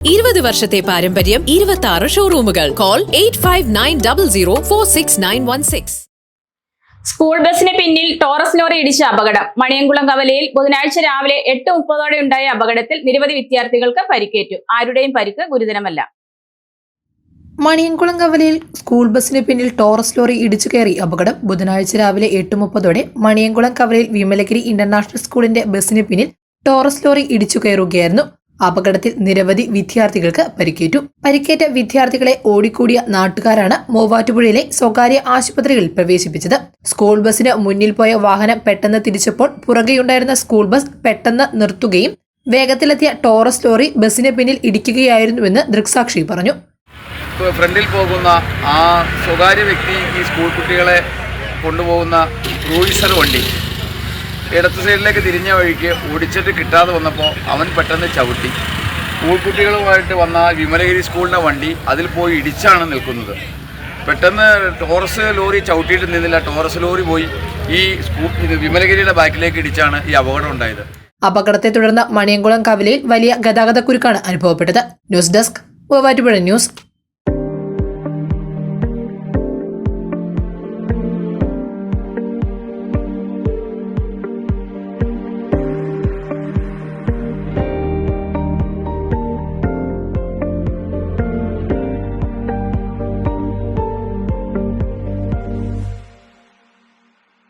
ഇരുപത് വർഷത്തെ പാരമ്പര്യം ഇരുപത്തി ആറ് ഷോറൂമുകൾ call eight five nine double zero four six nine one six school ബസിന് പിന്നിൽ ടോറസ് ലോറി ഇടിച്ച അപകടം. മണിയങ്കുളം കവലയിൽ ബുധനാഴ്ച രാവിലെ എട്ട് മുപ്പതോടെ ഉണ്ടായ അപകടത്തിൽ നിരവധി വിദ്യാർത്ഥികൾക്ക് പരിക്കേറ്റു. ആരുടെയും പരിക്ക് ഗുരുതരമല്ല. മണിയങ്കുളം കവലയിൽ സ്കൂൾ ബസിന് പിന്നിൽ ടോറസ് ലോറി ഇടിച്ചു കയറി അപകടം ബുധനാഴ്ച രാവിലെ എട്ട് മുപ്പതോടെ മണിയങ്കുളം കവലയിൽ വിമലഗിരി ഇന്റർനാഷണൽ സ്കൂളിന്റെ ബസിന് പിന്നിൽ ടോറസ് ലോറി ഇടിച്ചു കയറുകയായിരുന്നു അപകടത്തിൽ നിരവധി വിദ്യാർത്ഥികൾക്ക് പരിക്കേറ്റു. പരിക്കേറ്റ വിദ്യാർത്ഥികളെ ഓടിക്കൂടിയ നാട്ടുകാരാണ് മൂവാറ്റുപുഴയിലെ സ്വകാര്യ ആശുപത്രിയിൽ പ്രവേശിപ്പിച്ചത്. സ്കൂൾ ബസ്സിന് മുന്നിൽ പോയ വാഹനം പെട്ടെന്ന് തിരിച്ചപ്പോൾ പുറകെയുണ്ടായിരുന്ന സ്കൂൾ ബസ് പെട്ടെന്ന് നിർത്തുകയും വേഗത്തിലെത്തിയ ടോറസ് ലോറി ബസ്സിന് പിന്നിൽ ഇടിക്കുകയായിരുന്നുവെന്ന് ദൃക്സാക്ഷി പറഞ്ഞു. ഫ്രണ്ടിൽ പോകുന്ന ആ സ്വകാര്യ വ്യക്തി ഈ സ്കൂൾ കുട്ടികളെ കൊണ്ടുപോകുന്ന ക്രൂയിസർ വണ്ടി ഇടത്ത് സൈഡിലേക്ക് തിരിഞ്ഞ വഴിക്ക് ഓടിച്ചിട്ട് കിട്ടാതെ വന്നപ്പോൾ അവൻ പെട്ടെന്ന് ചവിട്ടി. സ്കൂൾ കുട്ടികളുമായിട്ട് വന്ന വിമലഗിരി സ്കൂളിന്റെ വണ്ടി അതിൽ പോയി ഇടിച്ചാണ് നിൽക്കുന്നത്. പെട്ടെന്ന് ടോറസ് ലോറി ചവിട്ടിയിട്ട് നിന്നില്ല. ടോറസ് ലോറി പോയി. ഈ സ്കൂൾ വിമലഗിരിയുടെ ബാക്കിലേക്ക് ഇടിച്ചാണ് ഈ അപകടം ഉണ്ടായത്. അപകടത്തെ തുടർന്ന് മണിയംകുളം കവലയിൽ വലിയ ഗതാഗതക്കുരുക്കാണ് അനുഭവപ്പെട്ടത്. News desk Muvattupuzha news.